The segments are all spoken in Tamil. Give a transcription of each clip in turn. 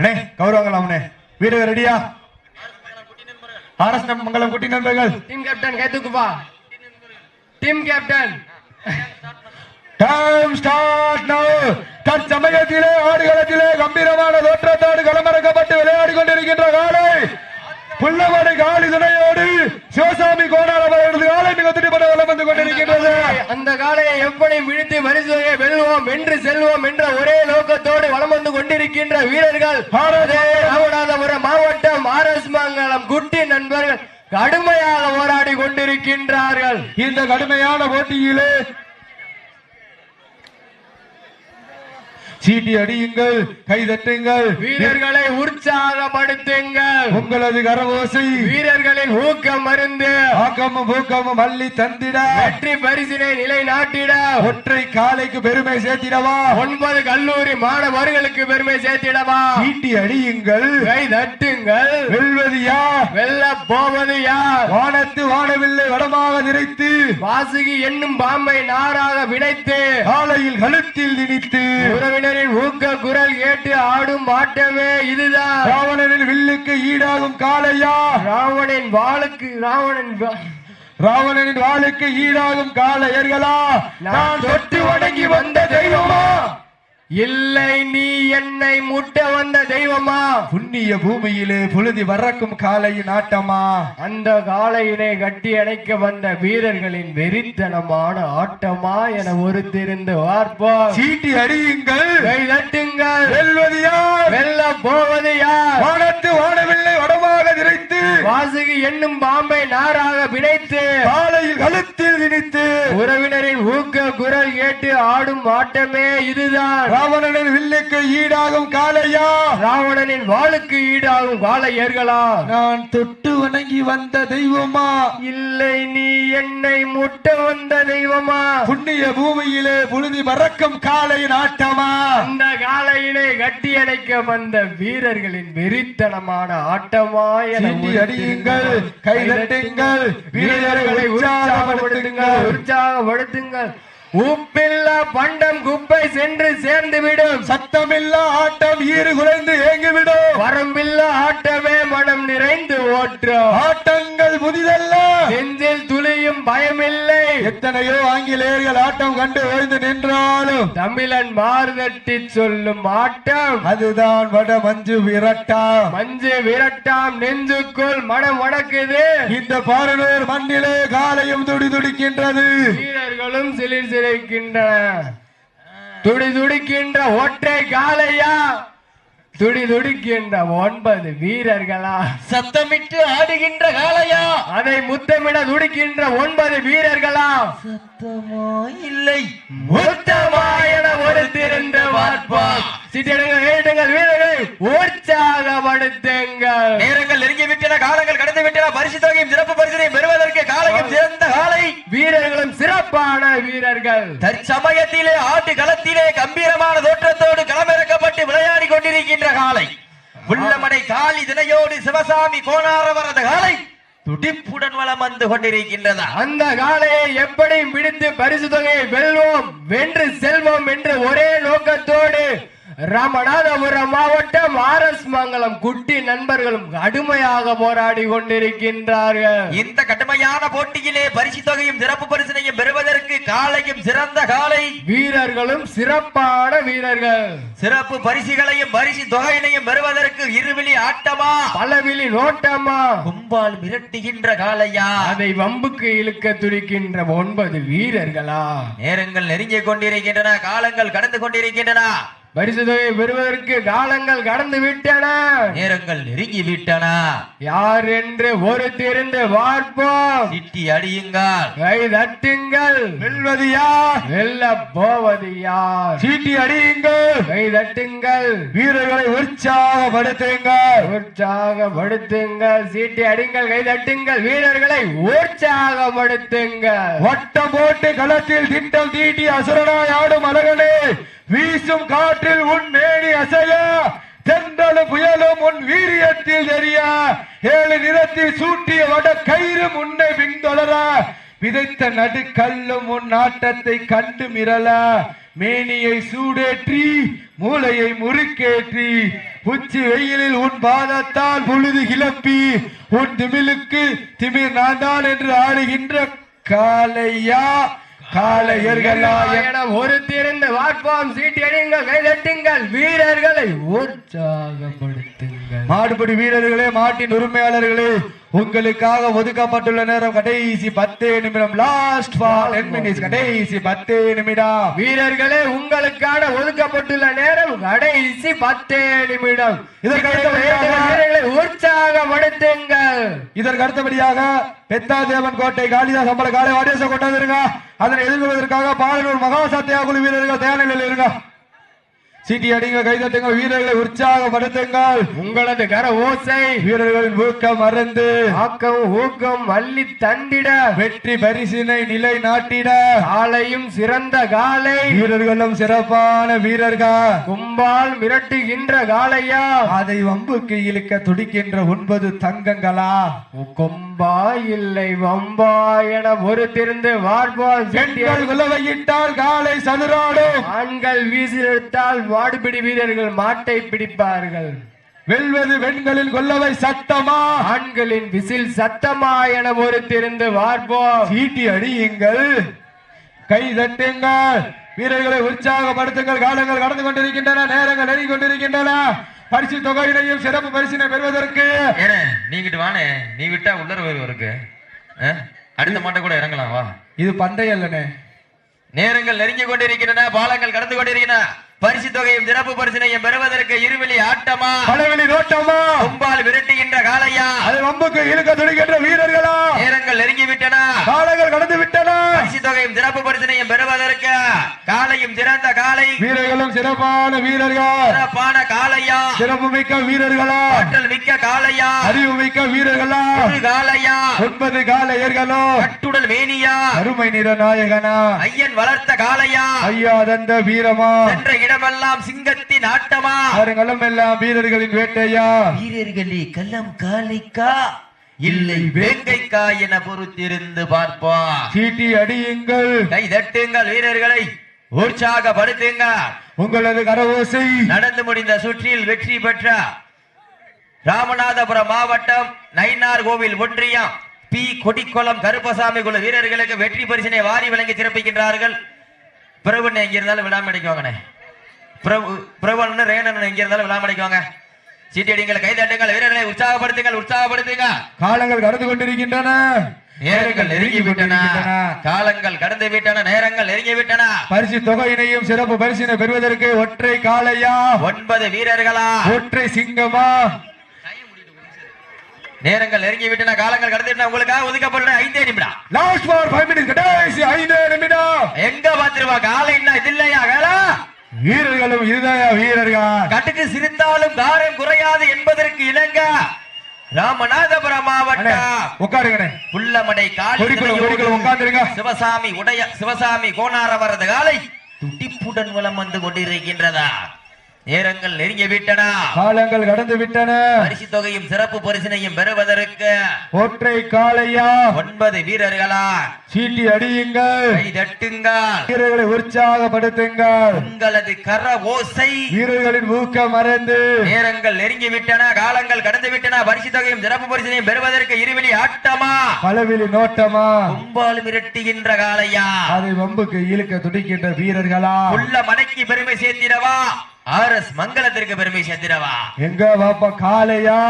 அண்ணே கௌரவங்களாம் அண்ணே வீடு ரெடியா? ஆர்எஸ் மங்கலம் குட்டி நண்பர்கள். Team captain கைத்துக்குப்பா team captain time start now தற்சமயத்திலே ஆடுகளத்திலே கம்பீரமான தோற்றத்தோடு களமிறக்கப்பட்டு விளையாடி கொண்டிருக்கின்ற காலை. புள்ளமடை காலி துணையோடு சிவசாமி அவர்களது காலை மிக துடிப்பட வலம் வந்து கொண்டிருக்கின்றது. அந்த காலையை எப்படி விழித்து பரிசுகையை வெல்வோம் வென்று செல்வோம் என்ற ஒரே நோக்கத்தோடு வலம் வந்து கொண்டிருக்கின்ற வீரர்கள் ராமநாதபுரம் மாவட்டம் ஆர் எஸ் மங்கலம் குட்டி நண்பர்கள் கடுமையாக போராடி கொண்டிருக்கின்றார்கள். இந்த கடுமையான போட்டியிலே சீட்டி அடியுங்கள் கை தட்டுங்கள். வீரர்களை உற்சாகப்படுத்துங்கள். உங்களது கரவோசை வீரர்களின் ஊக்கம் மருந்து. ஆக்கமும் பூக்கமும் அள்ளி தந்திட. வெற்றி பரிசினை நிலைநாட்டிட. ஒற்றை காலைக்கு பெருமை சேர்த்திடவா. ஒன்பது கல்லூரி மாணவர்களுக்கு பெருமை சேர்த்திடவா. சீட்டி அடியுங்கள். கை தட்டுங்கள். வெல்வது யார்? வெல்ல போவது யார்? வானத்து வானவில்லை வடமாக நிறைத்து வாசுகி என்னும் பாம்பை நாராக விடைத்து. காலையில் கழுத்தில் திணித்து. உறவினரின் ஊக்க குரல் கேட்டு ஆடும் ஆட்டமே இதுதான். ராவணனின் வில்லுக்கு ஈடாகும் காளையா? ராவணின் வாளுக்கு ராவணன் ராவணனின் வாளுக்கு ஈடாகும் காளையர்களா? நான் தொட்டு வணங்கி வந்த தெய்வமா? இல்லை நீ என்னை முட்ட வந்த தெய்வமா? புண்ணிய பூமியிலே புழுதி வரக்கும் காளையின் ஆட்டமா? அந்த காளையினை கட்டி அணைக்க வந்த வீரர்களின் வெறித்தனமான ஆட்டமா என ஒருத்திருந்து பார்ப்போம். சீட்டி அடியுங்கள். கை தட்டுங்கள் வெல்வது யார்? வெல்ல போவது யார்? வானத்து வானவில்லை வடமாக நிறைத்து வாசுகி என்னும் பாம்பை நாராக பிணைத்து. காலையில் கழுத்தில் திணித்து. உறவினரின் ஊக்க குரல் கேட்டு ஆடும் ஆட்டமே இதுதான். ராவணனின் வில்லுக்கு ஈடாகும் காளையா? ராவணனின் வாளுக்கு ஈடாகும் காளையர்களா நான் தொட்டு வணங்கி வந்த தெய்வமா? இல்லை நீ என்னை முட்ட வந்த தெய்வமா? புண்ணிய பூமியிலே புழுதி மறக்கும் காளையின் ஆட்டமா அந்த காளையினை கட்டி அணைக்க வந்த வீரர்களின் வெறித்தனமான ஆட்டமா அடியுங்கள் கை தட்டுங்கள் வீரர்களை உற்சாகப்படுத்துங்கள். உற்சாகப்படுத்துங்கள். உப்பில்லா பண்டம் குப்பை சென்று சேர்ந்து விடும் சத்தமில்லா ஆட்டம் ஈறு குலைந்து ஏங்கிவிடும். வரம்பில்லா ஆட்டமே மனம் நிறைந்து ஓட்டும். ஆட்டங்கள் புதிதல்ல. நெஞ்சில் துளியும் பயமில்லை. எத்தனையோ ஆங்கிலேயர்கள் ஆட்டம் கண்டு ஓய்ந்து நின்றாலும் தமிழன் மார்தட்டி சொல்லும் ஆட்டம். அதுதான் வட மஞ்சு விரட்டா மஞ்சு விரட்டாம் நெஞ்சுக்குள் மனம் வணக்குது. இந்த பாரனூர் மண்ணிலே காலையும் துடி துடிக்கின்றது. வீரர்களும் சிலிர் சிலிர்க்கின்றன துடி துடிக்கின்ற ஒற்றை காளையா? துடி துடிக்கின்ற ஒன்பது வீரர்களா? சத்தமிட்டு ஆடுகின்ற காளையா? அதை முத்தமிட துடிக்கின்ற ஒன்பது வீரர்களா? சத்தமோ இல்லை. முத்தமாயன ஒரு திறந்த பார்ப்போம். சிட்டிடுங்கள் ஏடுங்கள் வீரர்களை உற்சாகப்படுத்துங்கள் நேரங்கள் நெருங்கி விட்டன காலங்கள் கடந்து விட்டன பரிசு தொகையும் சிறப்பு பரிசினை பெறுவதற்கு காலையும் சிறந்த காலை வீரர்களும் சிறப்பான வீரர்கள். தற்சமயத்திலே ஆட்டு களத்திலே கம்பீரமான தோற்றத்தோடு களமிறக்கப்பட்டு விளையாடி கொண்டிருக்கின்ற காலை. உள்ளமடை காலி தினையோடு சிவசாமி கோணாரவரது காலை துடிப்புடன் வலம் வந்து கொண்டிருக்கின்றதா அந்த காளையை எப்படி பிடித்து பரிசு தொகையை வெல்வோம் வென்று செல்வோம் என்ற ஒரே நோக்கத்தோடு ராமநாதபுரம் மாவட்டம் ஆர் எஸ் மங்கலம் குட்டி நண்பர்களும் கடுமையாக போராடி கொண்டிருக்கின்றார்கள். இந்த கடுமையான போட்டியிலே பரிசு தொகையும் சிறப்பு பரிசினையும் பெறுவதற்கு காலையும் சிறந்த காலை. வீரர்களும் சிறப்பான வீரர்கள். சிறப்பு பரிசுகளையும் பரிசு தொகையினையும் பெறுவதற்கு இருவிழி ஆட்டமா? பலவிழி நோட்டமா? கும்பால் மிரட்டுகின்ற காளையா அதை வம்புக்கு இழுக்க துடிக்கின்ற ஒன்பது வீரர்களா? நேரங்கள் நெருங்கிக் கொண்டிருக்கின்றன காலங்கள் கடந்து கொண்டிருக்கின்றன. பரிசு தொகை பெறுவதற்கு காலங்கள் கடந்து விட்டன. நேரங்கள் நெருங்கி விட்டன. யார் என்று ஒரு திருந்து பார்ப்போம். சிட்டி அடியுங்கள். கை தட்டுங்கள். வெல்வது யார்? வெல்ல போவது யார்? சீட்டி அடியுங்கள். கை தட்டுங்கள். வீரர்களை உற்சாகப்படுத்துங்கள். உற்சாகப்படுத்துங்கள். சீட்டி அடிங்கள் கை தட்டுங்கள். வீரர்களை உற்சாகப்படுத்துங்கள். வட்டம் போட்டு களத்தில் திட்டம் தீட்டி அசுரனாய் ஆடும் அழகனே. வீசும் காற்றில் உன் மேனி அசைய? தென்றலும் புயலும் உன் வீரியத்தில் தெரிய? ஏழு நிறத்தில் சூட்டிய வட கயிறு உன்னை பின்தொடர? விதைத்த நடுக்கல்லும் உன் நாட்டத்தை கண்டு மிரள? மேனியை சூடேற்றி மூளையை முறுக்கேற்றி உச்சி வெயிலில் உன் பாதத்தால் பொழுது கிளப்பி உன் திமிலுக்கு திமிர் நான் தான் என்று ஆடுகின்ற காலையா காளையர்களா என ஒரு திறந்த வாட்பாம் சீட்டி அடியுங்கள் கைதட்டுங்கள். வீரர்களை உற்சாகப்படுத்துங்கள். மாடுபடி வீரர்களே மாட்டின் உரிமையாளர்களே உங்களுக்காக ஒதுக்கப்பட்டுள்ள நேரம் கடைசி பத்தே நிமிடம். லாஸ்ட் ஃபார் டென் மினிட்ஸ் கடைசி பத்தே நிமிடம். வீரர்களே உங்களுக்கான ஒதுக்கப்பட்டுள்ள நேரம் கடைசி பத்தே நிமிடம். இதற்கு உற்சாகப்படுத்துங்கள். இதற்கு அடுத்தபடியாக பெத்தாதேவன் கோட்டை காளிதாஸ் அம்பல காலை வாடியாச கொண்டாந்துருங்க அதனை எதிர்கொள்வதற்காக பாலனூர் மகா சத்தியா குழு வீரர்கள் தயார் நிலையில் இருங்க. சீட்டி அடிங்க கைதட்டுங்க வீரர்களை உற்சாகப்படுத்துங்கள். உங்களது கர ஓசை வீரர்களின் ஊக்கம் மறந்து ஆக்கம் ஊக்கம் அள்ளி தந்திட வெற்றி பரிசினை நிலை நாட்டிட காலையும் சிறந்த காலை. வீரர்களும் சிறப்பான வீரர்கள். கும்பால் மிரட்டுகின்ற காளையா. அதை வம்புக்கு இழுக்க துடிக்கின்ற ஒன்பது தங்கங்களா? கொம்பா இல்லை வம்பா என பொறுத்திருந்து வார்பால் குலவையிட்டால் காலை சதுராடும். ஆண்கள் வீசிலிட்டால் வாடுபிடி வீரர்கள் மாட்டை பிடிப்பார்கள். வெல்வது பெண்களின் கொல்லவை சத்தமா? ஆண்களின் விசில் சத்தமா என பொறுத்திருந்து வார்ப்போம். சீட்டி அடியுங்கள் கை தட்டுங்கள். வீரர்களை உற்சாகப்படுத்துங்கள். காலங்கள் கடந்து கொண்டிருக்கின்றன நேரங்கள் நெருங்கி கொண்டிருக்கின்றன. பரிசு தொகையினையும் சிறப்பு பரிசினை பெறுவதற்கு. ஏனே நீங்கிட்டு வானே. நீ விட்டா உள்ளர ஆ? அடுத்த மாட்டை கூட இறங்கலாம் வா. இது பந்தயம் இல்லனே நேரங்கள் நெருங்கி கொண்டிருக்கின்றன பாலங்கள் கடந்து கொண்டிருக்கின்றன. பரிசு தொகையும் சிறப்பு பரிசினையும் பெறுவதற்கு இருவெளி ஆட்டமா? பலவெளி நோட்டமா கும்பால் விரட்டுகின்ற காளையா? அது வம்புக்கு இழுக்க துடிக்கின்ற வீரர்களா? நேரங்கள் நெருங்கி விட்டன காலங்கள் கடந்து விட்டன பரிசு தொகையும் சிறப்பு பரிசினையும் பெறுவதற்கு காலையும் சிறந்த காலை. வீரர்களும் சிறப்பான வீரர்கள். சிறப்பான காளையா சிறப்பு மிக்க வீரர்களா. ஆற்றல் மிக்க காளையா அறிவு மிக்க வீரர்களா. ஒரு காளையா ஒன்பது காலையர்களோ. கட்டுடல் மேனியா. அருமை நிற நாயகனா. ஐயன் வளர்த்த காளையா ஐயா தந்த வீரமா. சென்ற இடமெல்லாம் சிங்கத்தின் ஆட்டமா. அவர்களும் எல்லாம் வீரர்களின் வேட்டையா. வீரர்களே கள்ளம் காளைக்கா இல்லை வேங்கைக்கா என பொறுத்திருந்து பார்ப்போம். சீட்டி அடியுங்கள். கை தட்டுங்கள் வீரர்களை. உற்சாகப்படுத்துங்க உங்களது கரவோசை நடந்து முடிந்த சுற்றில் வெற்றி பெற்ற ராமநாதபுரம் மாவட்டம் நயினார் கோவில் ஒன்றியம் பி. கொடிக்குளம் கருப்பசாமி குழு வீரர்களுக்கு வெற்றி பரிசினை வாரி வழங்கி சிறப்பிக்கின்றார்கள். பிரபுன்னு எங்க இருந்தாலும் அடிக்குவாங்கண்ணே பிரபு பிரபுன்னு ரேணன் எங்க இருந்தாலும் அடிக்குவாங்க சீட்டியடிங்கள் கை தட்டுங்கள் வீரர்களை உற்சாகப்படுத்துங்கள் உற்சாகப்படுத்துங்க. காலங்கள் கடந்து கொண்டிருக்கின்றன. நேரங்கள் நெருங்கி விட்டன. காலங்கள் கடந்து விட்டன. நேரங்கள் நெருங்கி விட்டன. பரிசு தொகையினையும் சிறப்பு பரிசினை பெறுவதற்கு ஒற்றை காளையா? ஒன்பது வீரர்களா? ஒற்றை சிங்கமா? நேரங்கள் நெருங்கி விட்டன. காலங்கள் கடந்து விட்டன. உங்களுக்காக ஒதுக்கப்பட்ட ஐந்தே நிமிடம். லாஸ்ட் ஃபார் ஃபைவ் மினிட்ஸ் கடைசி ஐந்து நிமிடம். எங்க பாத்துருவா காலை என்ன இது இல்லையா? வேலா? வீரர்களும் இருதய வீரர்கள். கட்டுக்கு சிரித்தாலும் காரம் குறையாது என்பதற்கு இணங்க ராமநாதபுரம் மாவட்டம் கொடிக்குள்ள திரையோடு உட்கார்ந்துருங்க. சிவசாமி உடைய சிவசாமி கோணாரவரது காலை துடிப்புடன் வலம் வந்து கொண்டிருக்கின்றதா? நேரங்கள் நெருங்கி விட்டன. காலங்கள் கடந்து விட்டன. பரிசு தொகையும் சிறப்பு பரிசினையும் பெறுவதற்கு ஒற்றை காளையா? ஒன்பது வீரர்களா சீட்டி அடியுங்கள். கை தட்டுங்கள். வீரர்களை உற்சாகப்படுத்துங்கள். உங்களது கர ஓசை வீரர்களின் ஊக்கம் மறந்து. நேரங்கள் நெருங்கி விட்டன காலங்கள் கடந்து விட்டன பரிசு தொகையும் சிறப்பு பரிசினையும் பெறுவதற்கு இருவெளி ஆட்டமா? பலவிழி நோட்டமா? கும்பால் மிரட்டுகின்ற காளையா? அதை வம்புக்கு இழுக்க துடிக்கின்ற வீரர்களா? உள்ள மனைக்கு பெருமை சேர்த்திடவா? ஆர் எஸ் மங்களத்திற்கு பெருமை சேர்த்திடவா? எங்க பாப்பா காளையா?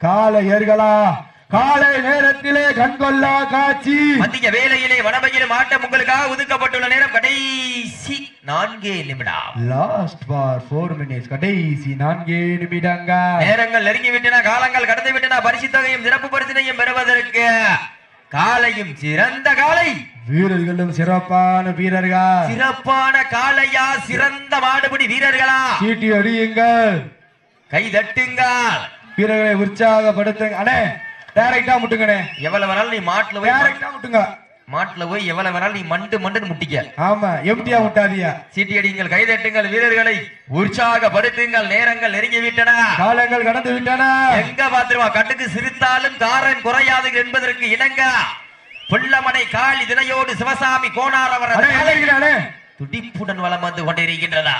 காளையர்களா காலை நேரத்திலே கண்கொள்ளா காட்சி. மத்திய வேலையிலே வனமையிலும் ஆட்டம் உங்களுக்காக ஒதுக்கப்பட்டுள்ள நேரம் கடைசி நான்கே நிமிடம். லாஸ்ட் ஃபார் ஃபோர் மினிட்ஸ் கடைசி நான்கே நிமிடங்க. நேரங்கள் நெருங்கி விட்டன காலங்கள் கடந்து விட்டன பரிசு தொகையும் சிறப்பு பரிசினையும் பெறுவதற்கு காலையும் சிறந்த காலை. வீரர்களும் சிறப்பான வீரர்கள். சிறப்பான காளையா சிறந்த மாடுபிடி வீரர்களா? சீட்டி அடியுங்கள். கை தட்டுங்கள். வீரர்களை உற்சாகப்படுத்துங்க. அண்ணே டைரக்டா முட்டுங்கண்ணே எவ்வளவு வேணாலும் நீ மாட்டுல போய் டைரக்டா முட்டுங்க. மாட்டுல போய் எவ்வளவு வேணாலும் நீ மண்டு மண்டுன்னு முட்டிக்க. ஆமா எம்டியா முட்டாதியா சீட்டி அடிங்கள் கை தட்டுங்கள் வீரர்களை. உற்சாகப்படுத்துங்கள் நேரங்கள் நெருங்கி விட்டன காலங்கள் கடந்து விட்டன. எங்க பாத்துருவா கட்டுக்கு சிரித்தாலும் காரன் குறையாது என்பதற்கு இணங்க. புள்ளமனை காளி தினையோடு சிவசாமி இருக்கீங்க அண்ணே? துடிப்புடன் வலம் வந்து கொண்டிருக்கின்றதா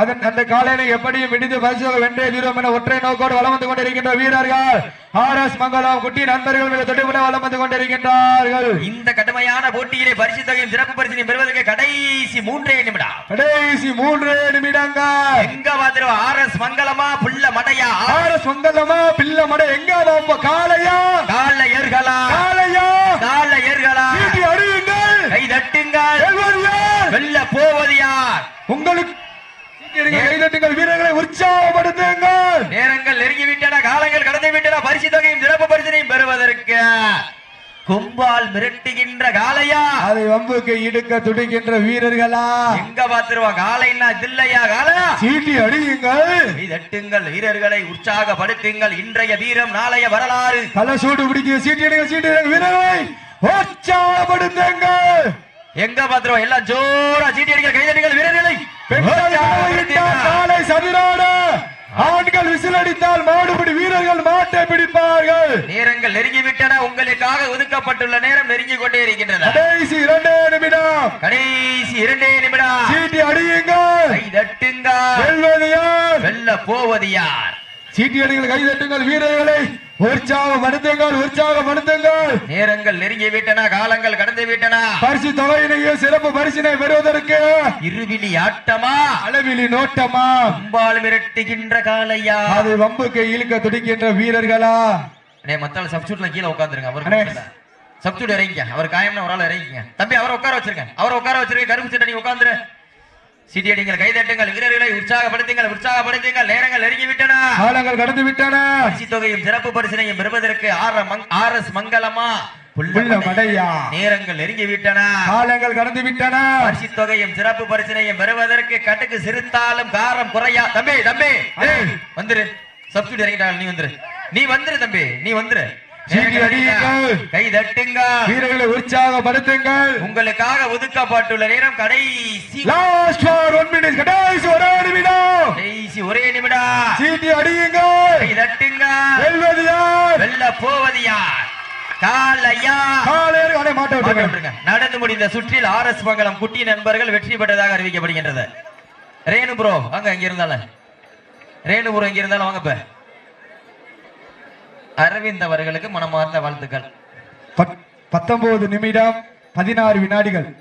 அதன் அந்த காலையில எப்படியும் விடுத்து பரிசுக வென்றே தீரும் என ஒற்றை நோக்கோடு வலம் வந்து கொண்டிருக்கின்ற வீரர்கள். ஆர்எஸ் மங்கலம் குட்டி நண்பர்கள் மிக தொட்டுவிட வலம் வந்து கொண்டிருக்கின்றார்கள். இந்த கடுமையான போட்டியிலே பரிசு தொகையும் சிறப்பு பரிசினையும் பெறுவதற்கு கடைசி மூன்றே நிமிடம். கடைசி மூன்று நிமிடங்கள். எங்க பாத்துருவா ஆர் எஸ் மங்களமா புள்ள மடையா? ஆர்எஸ் மங்கலமா பிள்ளை மட எங்க பாப்பா காளையா கால ஏர்களா காளையா கால ஏர்களா சீட்டி அடியுங்கள் கை தட்டுங்கள்? வெல்ல போவது யார்? உங்களுக்கு வீரர்களை உற்சாகப்படுத்துங்கள். நேரங்கள் நெருங்கி விட்டன காலங்கள் கடந்து விட்டன பரிசு தொகையும் சிறப்பு பரிசினையும் பெறுவதற்கு கும்பால் மிரட்டுகின்ற காளையா? அதை வம்புக்கு இடுக்க துடிக்கின்ற வீரர்களா? எங்க பாத்துருவா காளைன்னா தில்லையா காளையா சீட்டி அடியுங்கள். தட்டுங்கள். வீரர்களை உற்சாகப்படுத்துங்கள். இன்றைய வீரம் நாளைய வரலாறு. கல சூடு பிடிக்க சீட்டி அடிங்க சீட்டி வீரர்களை உற்சாகப்படுத்துங்கள். எங்க பாத்துருவா எல்லாம் ஜோரா சீட்டி அடிக்கிற வீரர்களை பெண்கள் காலை சதுராட ஆண்கள் விசில் அடித்தால் மாடுபிடி வீரர்கள் மாட்டை பிடிப்பார்கள். நேரங்கள் நெருங்கி விட்டன உங்களுக்காக ஒதுக்கப்பட்டுள்ள நேரம் நெருங்கி கொண்டே இருக்கின்றன. கடைசி இரண்டே நிமிடம். கடைசி இரண்டே நிமிடம். சீட்டி அடியுங்கள். கை தட்டுங்கள். வெல்வது யார்? வெல்ல போவது யார்? சீட்டி அடிகள் கை தட்டுங்கள் வீரர்களை. உற்சாகப்படுத்துங்கள் உற்சாகப்படுத்துங்கள் நேரங்கள் நெருங்கி விட்டன காலங்கள் கடந்து விட்டன. பரிசு தொகையினையும் சிறப்பு பரிசினை பெறுவதற்கு இருவிழி ஆட்டமா? அளவிலி நோட்டமா? அம்பாள் மிரட்டுகின்ற காலையா அது வம்புக்கு இழுக்க துடிக்கின்ற வீரர்களா? டே மத்தாள் சப்ஸ்டியூட்ல கீழே உட்காந்துருங்க அண்ணே. அவர் சப்ஸ்டியூட் இறங்கிங்க அவர் காயம்னா ஒரு ஆள் இறங்கிங்க. தம்பி அவரை உட்கார வச்சிருக்கேன் அவரை உட்கார வச்சிருக்க கருப்பு சட்டை நீங்க உட்காந்துரு சிட்டி அடிங்கள் கைதட்டுங்கள் வீரர்களை உற்சாகப்படுத்துங்கள் உற்சாகப்படுத்துங்கள். நேரங்கள் நெருங்கி விட்டன காலங்கள் கடந்து விட்டன பரிசு தொகையும் சிறப்பு பரிசினையும் பெறுவதற்கு ஆர் எஸ் மங்கலமா நேரங்கள் நெருங்கி விட்டன காலங்கள் கடந்து விட்டன பரிசு தொகையும் சிறப்பு பரிசினையும் பெறுவதற்கு கட்டுக்கு சிரித்தாலும் காரம் குறையா? தம்பி தம்பி வந்துரு. சப்ஸ்டியூட் இறங்கிட்டாங்க நீ வந்துரு. நீ வந்துரு தம்பி நீ வந்துரு. கை தட்டுங்க வீரர்களை உற்சாகப்படுத்துங்கள். உங்களுக்காக ஒதுக்கப்பட்டுள்ள நேரம் கடைசி. லாஸ்ட் ஃபார் மினிட் கடைசி ஒரே நிமிடம். கடைசி ஒரே நிமிடம். சீட்டி அடியுங்கள். கை தட்டுங்க வெல்வது யார்? வெல்ல போவது யார். நடந்து முடிந்த சுற்றில் ஆர் எஸ் மங்கலம் குட்டி நண்பர்கள் வெற்றி பெற்றதாக அறிவிக்கப்படுகின்றது. ரேணு ப்ரோ வாங்க இங்க இருந்தாலும். ரேணு ப்ரோ இங்க இருந்தாலும் வாங்க அரவிந்த் அவர்களுக்கு மனமார்ந்த வாழ்த்துக்கள். பத்- பத்தொன்பது நிமிடம் பதினாறு வினாடிகள்.